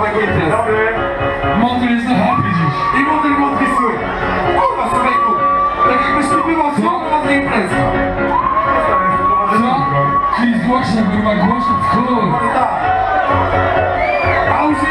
na Dzień Dobry. Motyl jest happy dziś. I motyl podpisuje. Kurwa, człowieku. Tak jakbyś tu była złamana na tej. No, czyli głośno, kurwa, głośno w kolor. Tak. A już się.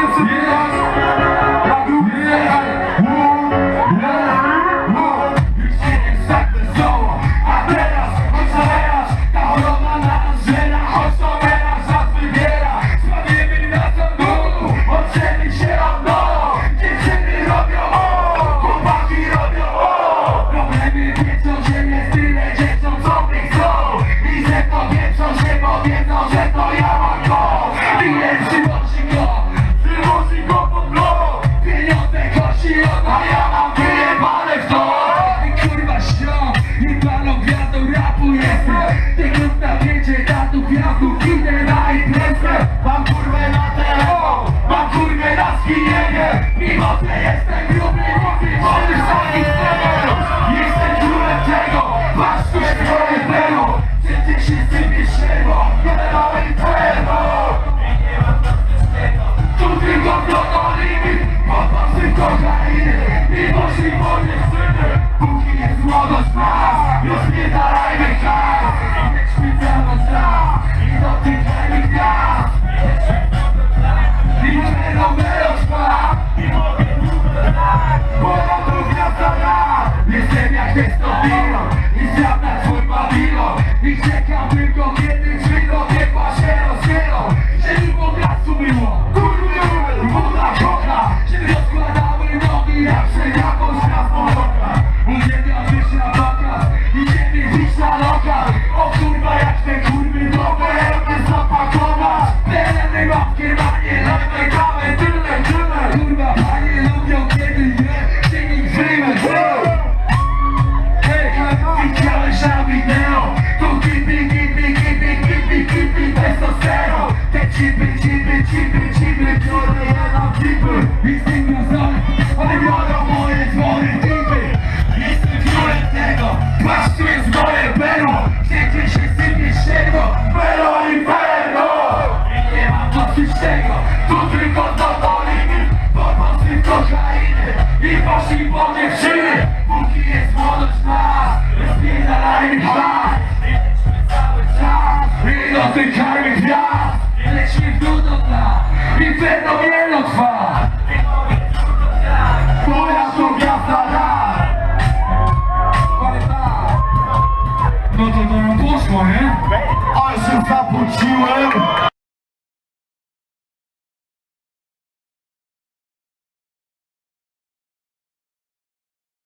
Yeah, to, ty grup Wśród tych czarnych gwiazd Lecimy w dół do dna Inferno wielu trwa. Moja to gwiazda da tak. No to to poszło, nie? Ale się zapłaciłem.